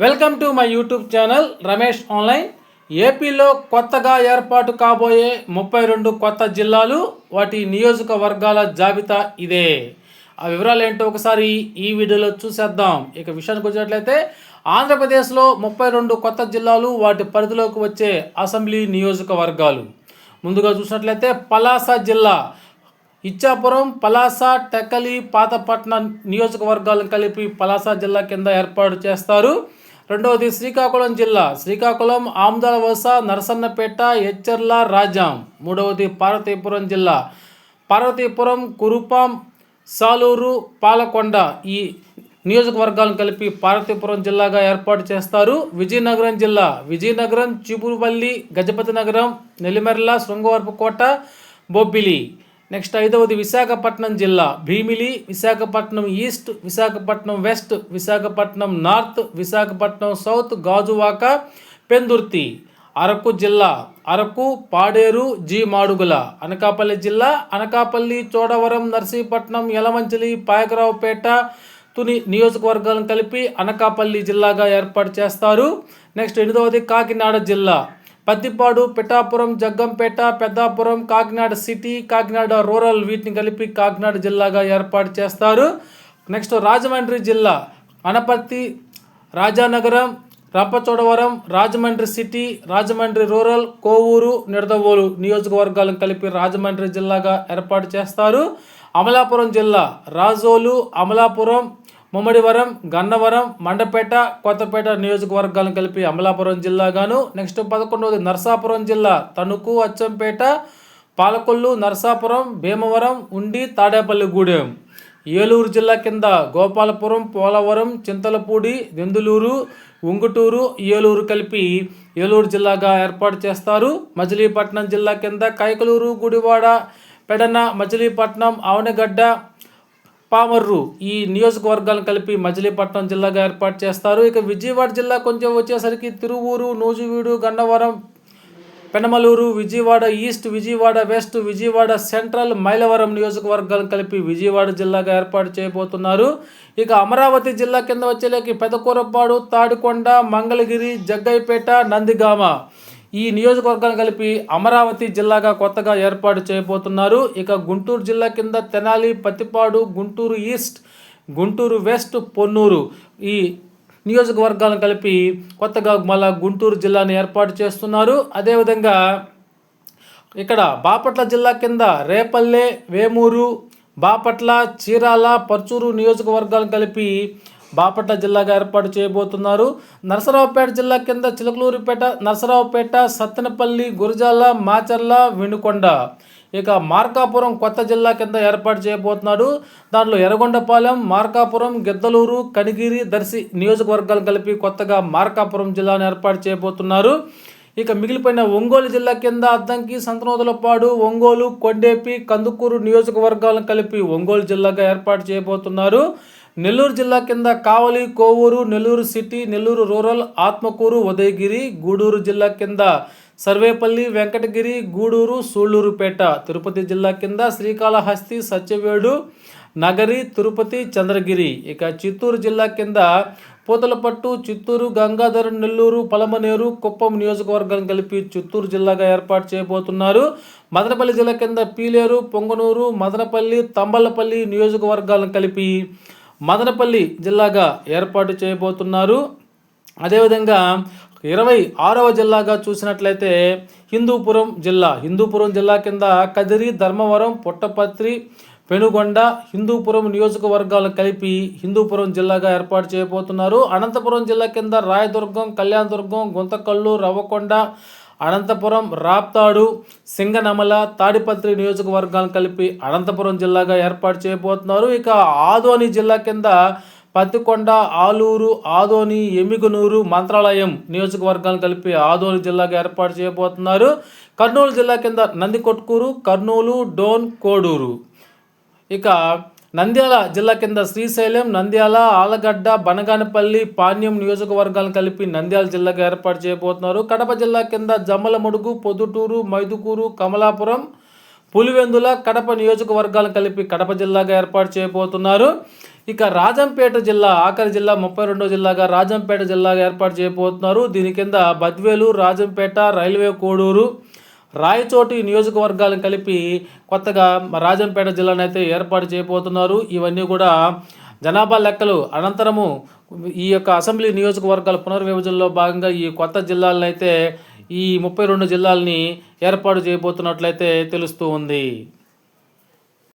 Welcome to my YouTube channel Ramesh online ఏపీలో కొత్తగా ఏర్పాటు కాబోయే ముప్పై రెండు కొత్త జిల్లాలు వాటి నియోజకవర్గాల జాబితా ఇదే. ఆ వివరాలు ఏంటో ఒకసారి ఈ వీడియోలో చూసేద్దాం. ఇక విషయానికి వచ్చినట్లయితే ఆంధ్రప్రదేశ్లో ముప్పై రెండు కొత్త జిల్లాలు వాటి పరిధిలోకి వచ్చే అసెంబ్లీ నియోజకవర్గాలు. ముందుగా చూసినట్లయితే పలాస జిల్లా. ఇచ్చాపురం పలాస టెక్కలి పాతపట్నం నియోజకవర్గాలను కలిపి పలాస జిల్లా కింద ఏర్పాటు చేస్తారు. రెండవది శ్రీకాకుళం జిల్లా. శ్రీకాకుళం ఆమ్దాల వలస నరసన్నపేట ఎచ్చర్ల రాజాం. మూడవది పార్వతీపురం జిల్లా. పార్వతీపురం కురుపాం సాలూరు పాలకొండ ఈ నియోజకవర్గాలను కలిపి పార్వతీపురం జిల్లాగా ఏర్పాటు చేస్తారు. విజయనగరం జిల్లా. విజయనగరం చిపురుపల్లి గజపతి నగరం నెల్లిమెర్ల శృంగవరపుకోట బొబ్బిలి. నెక్స్ట్ ఐదవది విశాఖపట్నం జిల్లా. Bhimili Visakhapatnam east Visakhapatnam west Visakhapatnam north Visakhapatnam south Gajuwaka Pendurthi. Araku జిల్లా. అరకు పాడేరు జి మాడుగుల. అనకాపల్లి జిల్లా. అనకాపల్లి చోడవరం నర్సీపట్నం యలమంచిలి పాయకరావుపేట తుని నియోజకవర్గాలను కలిపి అనకాపల్లి జిల్లాగా ఏర్పాటు చేస్తారు. నెక్స్ట్ ఎనిమిదవది కాకినాడ జిల్లా. పత్తిపాడు పిఠాపురం జగ్గంపేట పెద్దాపురం కాకినాడ సిటీ కాకినాడ రూరల్ వీటిని కలిపి కాకినాడ జిల్లాగా ఏర్పాటు చేస్తారు. నెక్స్ట్ రాజమండ్రి జిల్లా. అనపర్తి రాజానగరం రంపచోడవరం రాజమండ్రి సిటీ రాజమండ్రి రూరల్ కోవూరు నిడదవోలు నియోజకవర్గాలను కలిపి రాజమండ్రి జిల్లాగా ఏర్పాటు చేస్తారు. అమలాపురం జిల్లా. రాజోలు అమలాపురం ముమ్మడివరం గన్నవరం మండపేట కొత్తపేట నియోజకవర్గాలను కలిపి అమలాపురం జిల్లాగాను నెక్స్ట్ పదకొండవది నర్సాపురం జిల్లా తణుకు అచ్చంపేట పాలకొల్లు నర్సాపురం భీమవరం ఉండి తాడేపల్లిగూడెం ఏలూరు జిల్లా కింద గోపాలపురం పోలవరం చింతలపూడి దెందులూరు ఉంగుటూరు ఏలూరు కలిపి ఏలూరు జిల్లాగా ఏర్పాటు చేస్తారు. మచిలీపట్నం జిల్లా కింద కైకలూరు గుడివాడ పెడన మచిలీపట్నం ఆవనగడ్డ పామర్రు ఈ నియోజకవర్గాలను కలిపి మచిలీపట్నం జిల్లాగా ఏర్పాటు చేస్తారు. ఇక విజయవాడ జిల్లా కొంచెం వచ్చేసరికి Tiruvuru Nuzvid Gannavaram Penamaluru Vijayawada east Vijayawada west Vijayawada central Mylavaram నియోజకవర్గాలను కలిపి విజయవాడ జిల్లాగా ఏర్పాటు చేయబోతున్నారు. ఇక అమరావతి జిల్లా కింద వచ్చేలేకి పెదకూరపాడు తాడికొండ మంగళగిరి జగ్గైపేట నందిగామ. ఈ నియోజకవర్గాలు కలిపి అమరావతి జిల్లాగా కొత్తగా ఏర్పాటు చేయబోతున్నారు. ఇక గుంటూరు జిల్లా కింద తెనాలి పత్తిపాడు గుంటూరు ఈస్ట్ గుంటూరు వెస్ట్ పొన్నూరు ఈ నియోజకవర్గాలను కలిపి కొత్తగా మళ్ళా గుంటూరు జిల్లాని ఏర్పాటు చేస్తున్నారు. అదేవిధంగా ఇక్కడ బాపట్ల జిల్లా కింద రేపల్లె వేమూరు బాపట్ల చీరాల పర్చూరు నియోజకవర్గాలను కలిపి బాపట్ల జిల్లాగా ఏర్పాటు చేయబోతున్నారు. నరసరావుపేట జిల్లా కింద చిలకలూరిపేట నరసరావుపేట సత్తెనపల్లి గురజాల మాచర్ల వెనుకొండ ఇక మార్కాపురం కొత్త జిల్లా కింద ఏర్పాటు చేయబోతున్నాడు. దాంట్లో ఎర్రగొండపాలెం మార్కాపురం గిద్దలూరు కనిగిరి దర్శి నియోజకవర్గాలు కలిపి కొత్తగా మార్కాపురం జిల్లాను ఏర్పాటు చేయబోతున్నారు. ఇక మిగిలిపోయిన ఒంగోలు జిల్లా కింద అద్దంకి సంతనోదులపాడు ఒంగోలు కొండేపి కందుకూరు నియోజకవర్గాలను కలిపి ఒంగోలు జిల్లాగా ఏర్పాటు చేయబోతున్నారు. నెల్లూరు జిల్లా కింద కావలి కోవూరు నెల్లూరు సిటీ నెల్లూరు రూరల్ ఆత్మకూరు ఉదయగిరి గూడూరు జిల్లా కింద సర్వేపల్లి వెంకటగిరి గూడూరు సూళ్ళూరుపేట తిరుపతి జిల్లా కింద శ్రీకాళహస్తి సత్యవేడు నగరి తిరుపతి చంద్రగిరి. ఇక చిత్తూరు జిల్లా కింద పూతలపట్టు చిత్తూరు గంగాధర నెల్లూరు పలమనేరు కుప్పం నియోజకవర్గం కలిపి చిత్తూరు జిల్లాగా ఏర్పాటు చేయబోతున్నారు. మదనపల్లి జిల్లా కింద పీలేరు పొంగనూరు మదనపల్లి తంబలపల్లి నియోజకవర్గాలను కలిపి మదనపల్లి జిల్లాగా ఏర్పాటు చేయబోతున్నారు. అదేవిధంగా ఇరవై ఆరవ జిల్లాగా చూసినట్లయితే హిందూపురం జిల్లా హిందూపురం జిల్లా కింద కదిరి ధర్మవరం పుట్టపత్రి పెనుగొండ హిందూపురం నియోజకవర్గాలు కలిపి హిందూపురం జిల్లాగా ఏర్పాటు చేయబోతున్నారు. అనంతపురం జిల్లా కింద రాయదుర్గం కళ్యాణదుర్గం గుంతకల్లు రవ్వకొండ అనంతపురం రాప్తాడు సింగనమల తాడిపత్రి నియోజకవర్గాలను కలిపి అనంతపురం జిల్లాగా ఏర్పాటు చేయబోతున్నారు. ఇక ఆదోని జిల్లా కింద పత్తికొండ ఆలూరు ఆదోని ఎమిగనూరు మంత్రాలయం నియోజకవర్గాలను కలిపి ఆదోని జిల్లాగా ఏర్పాటు చేయబోతున్నారు. కర్నూలు జిల్లా కింద నందికొట్కూరు కర్నూలు డోన్ కోడూరు ఇక నంద్యాల జిల్లా కింద శ్రీశైలం నంద్యాల ఆలగడ్డ బనగానపల్లి పాణ్యం నియోజకవర్గాలను కలిపి నంద్యాల జిల్లాగా ఏర్పాటు చేయబోతున్నారు. కడప జిల్లా కింద జమ్మలమడుగు పొద్దుటూరు మైదుకూరు కమలాపురం పులివెందుల కడప నియోజకవర్గాలను కలిపి కడప జిల్లాగా ఏర్పాటు చేయబోతున్నారు. ఇక రాజంపేట జిల్లా ఆఖరి జిల్లా ముప్పై రెండో జిల్లాగా రాజంపేట జిల్లాగా ఏర్పాటు చేయబోతున్నారు. దీని కింద బద్వేలు రాజంపేట రైల్వే కోడూరు రాయచోటి నియోజకవర్గాలను కలిపి కొత్తగా రాజంపేట జిల్లాను అయితే ఏర్పాటు చేయబోతున్నారు. ఇవన్నీ కూడా జనాభా లెక్కలు అనంతరము ఈ యొక్క అసెంబ్లీ నియోజకవర్గాల పునర్విభజనలో భాగంగా ఈ కొత్త జిల్లాలను అయితే ఈ ముప్పై రెండు జిల్లాలని ఏర్పాటు చేయబోతున్నట్లయితే తెలుస్తూ ఉంది.